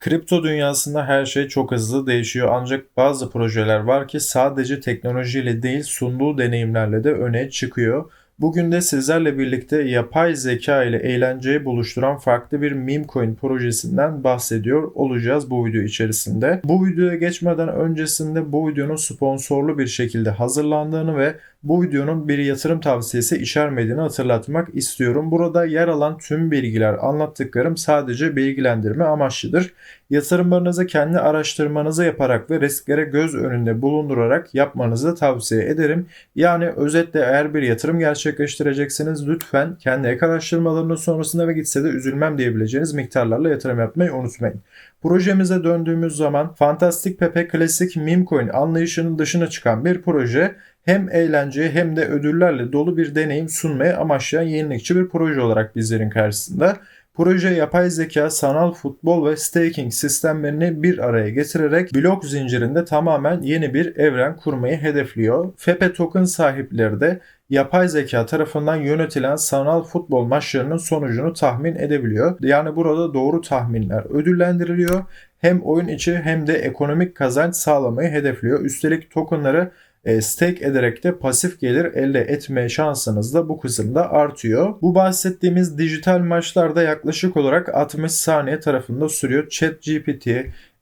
Kripto dünyasında her şey çok hızlı değişiyor ancak bazı projeler var ki sadece teknolojiyle değil sunduğu deneyimlerle de öne çıkıyor. Bugün de sizlerle birlikte yapay zeka ile eğlenceyi buluşturan farklı bir meme coin projesinden bahsediyor olacağız bu video içerisinde. Bu videoya geçmeden öncesinde bu videonun sponsorlu bir şekilde hazırlandığını ve bu videonun bir yatırım tavsiyesi içermediğini hatırlatmak istiyorum. Burada yer alan tüm bilgiler anlattıklarım sadece bilgilendirme amaçlıdır. Yatırımlarınızı kendi araştırmanızı yaparak ve risklere göz önünde bulundurarak yapmanızı tavsiye ederim. Yani özetle eğer bir yatırım gerçekleştirecekseniz lütfen kendi ek araştırmalarının sonrasında ve gitse de üzülmem diyebileceğiniz miktarlarla yatırım yapmayı unutmayın. Projemize döndüğümüz zaman Fantastic Pepe klasik meme coin anlayışının dışına çıkan bir proje hem eğlence hem de ödüllerle dolu bir deneyim sunmaya amaçlayan yenilikçi bir proje olarak bizlerin karşısında. Proje yapay zeka, sanal futbol ve staking sistemlerini bir araya getirerek blok zincirinde tamamen yeni bir evren kurmayı hedefliyor. FEPE token sahipleri de yapay zeka tarafından yönetilen sanal futbol maçlarının sonucunu tahmin edebiliyor. Yani burada doğru tahminler ödüllendiriliyor. Hem oyun içi hem de ekonomik kazanç sağlamayı hedefliyor. Üstelik tokenları e, stake ederek de pasif gelir elde etme şansınız da bu kısımda artıyor. Bu bahsettiğimiz dijital maçlarda yaklaşık olarak 60 saniye tarafında sürüyor. ChatGPT,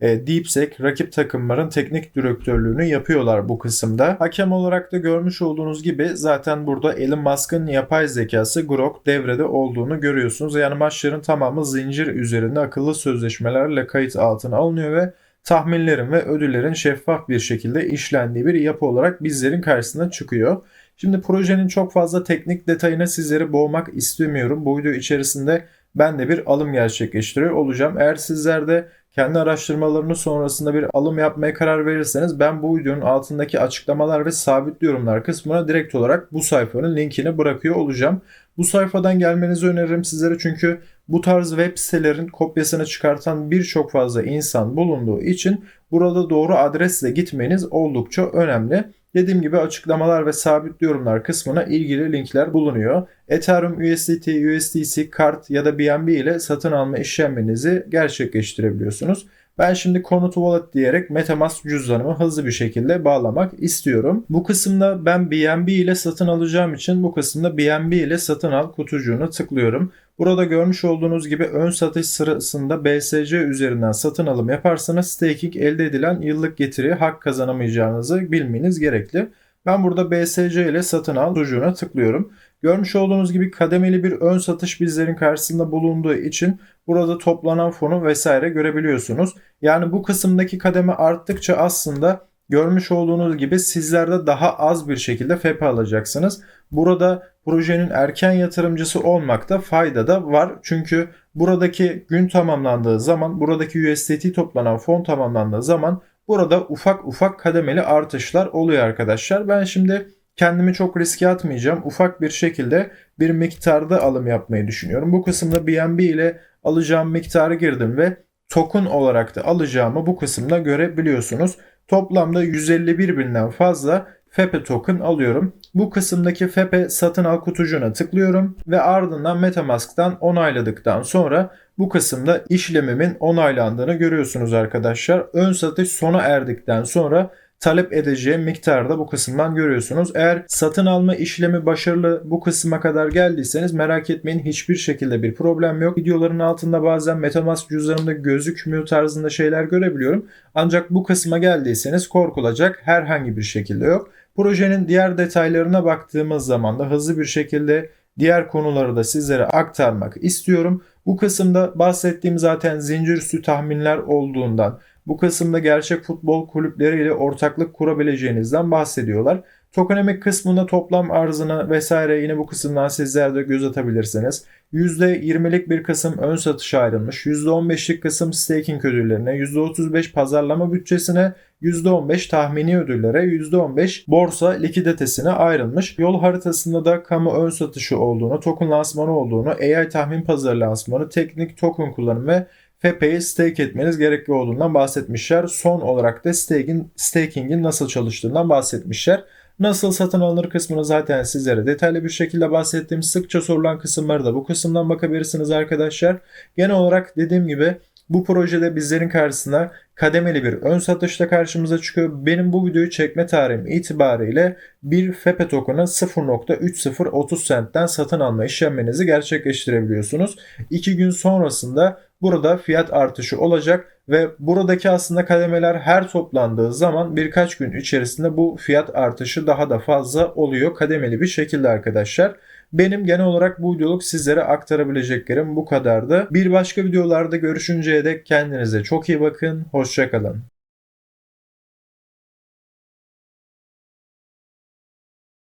e, DeepSeek rakip takımların teknik direktörlüğünü yapıyorlar bu kısımda. Hakem olarak da görmüş olduğunuz gibi zaten burada Elon Musk'ın yapay zekası Grok devrede olduğunu görüyorsunuz. Yani maçların tamamı zincir üzerinde akıllı sözleşmelerle kayıt altına alınıyor ve tahminlerin ve ödüllerin şeffaf bir şekilde işlendiği bir yapı olarak bizlerin karşısına çıkıyor. Şimdi projenin çok fazla teknik detayına sizleri boğmak istemiyorum. Bu video içerisinde ben de bir alım gerçekleştiriyor olacağım. Eğer sizler de kendi araştırmalarınız sonrasında bir alım yapmaya karar verirseniz ben bu videonun altındaki açıklamalar ve sabit yorumlar kısmına direkt olarak bu sayfanın linkini bırakıyor olacağım. Bu sayfadan gelmenizi öneririm sizlere çünkü bu tarz web sitelerin kopyasını çıkartan birçok fazla insan bulunduğu için burada doğru adresle gitmeniz oldukça önemli. Dediğim gibi açıklamalar ve sabit yorumlar kısmına ilgili linkler bulunuyor. Ethereum, USDT, USDC, kart ya da BNB ile satın alma işleminizi gerçekleştirebiliyorsunuz. Ben şimdi Conut Wallet diyerek Metamask cüzdanımı hızlı bir şekilde bağlamak istiyorum. Bu kısımda ben BNB ile satın alacağım için bu kısımda BNB ile satın al kutucuğunu tıklıyorum. Burada görmüş olduğunuz gibi ön satış sırasında BSC üzerinden satın alım yaparsanız staking elde edilen yıllık getiri hak kazanamayacağınızı bilmeniz gerekli. Ben burada BSC ile satın al tutucuğuna tıklıyorum. Görmüş olduğunuz gibi kademeli bir ön satış bizlerin karşısında bulunduğu için burada toplanan fonu vesaire görebiliyorsunuz. Yani bu kısımdaki kademe arttıkça aslında görmüş olduğunuz gibi sizlerde daha az bir şekilde FEP alacaksınız. Burada projenin erken yatırımcısı olmakta fayda da var. Çünkü buradaki gün tamamlandığı zaman, buradaki USDT toplanan fon tamamlandığı zaman burada ufak ufak kademeli artışlar oluyor arkadaşlar. Ben şimdi kendimi çok riske atmayacağım. Ufak bir şekilde bir miktarda alım yapmayı düşünüyorum. Bu kısımda BNB ile alacağım miktarı girdim ve token olarak da alacağımı bu kısımda görebiliyorsunuz. Toplamda 151 binden fazla FEPE token alıyorum. Bu kısımdaki FEPE satın al kutucuğuna tıklıyorum ve ardından Metamask'tan onayladıktan sonra bu kısımda işlemimin onaylandığını görüyorsunuz arkadaşlar. Ön satış sona erdikten sonra talep edeceği miktarda bu kısımdan görüyorsunuz. Eğer satın alma işlemi başarılı bu kısma kadar geldiyseniz merak etmeyin hiçbir şekilde bir problem yok. Videoların altında bazen Metamask cüzdanımda gözükmüyor tarzında şeyler görebiliyorum. Ancak bu kısma geldiyseniz korkulacak herhangi bir şekilde yok. Projenin diğer detaylarına baktığımız zaman da hızlı bir şekilde diğer konuları da sizlere aktarmak istiyorum. Bu kısımda bahsettiğim zaten zincir üstü tahminler olduğundan bu kısımda gerçek futbol kulüpleriyle ortaklık kurabileceğinizden bahsediyorlar. Tokenomic kısmında toplam arzına vesaire yine bu kısımdan sizler de göz atabilirsiniz. %20'lik bir kısım ön satışa ayrılmış. %15'lik kısım staking ödüllerine, %35 pazarlama bütçesine, %15 tahmini ödüllere, %15 borsa likiditesine ayrılmış. Yol haritasında da kamu ön satışı olduğunu, token lansmanı olduğunu, AI tahmin pazarı lansmanı, teknik token kullanımı ve FEP'yi stake etmeniz gerekli olduğundan bahsetmişler. Son olarak da staking, staking'in nasıl çalıştığından bahsetmişler. Nasıl satın alınır kısmını zaten sizlere detaylı bir şekilde bahsettiğim sıkça sorulan kısımları da bu kısımdan bakabilirsiniz arkadaşlar. Genel olarak dediğim gibi Bu projede bizlerin karşısına kademeli bir ön satışla karşımıza çıkıyor. Benim bu videoyu çekme tarihim itibariyle bir FEPE token'ı 0.3030 centten satın alma işlemlerinizi gerçekleştirebiliyorsunuz. 2 gün sonrasında burada fiyat artışı olacak ve buradaki aslında kademeler her toplandığı zaman birkaç gün içerisinde bu fiyat artışı daha da fazla oluyor kademeli bir şekilde arkadaşlar. Benim genel olarak bu videoluk sizlere aktarabileceklerim bu kadardı. Bir başka videolarda görüşünceye dek kendinize çok iyi bakın. Hoşçakalın.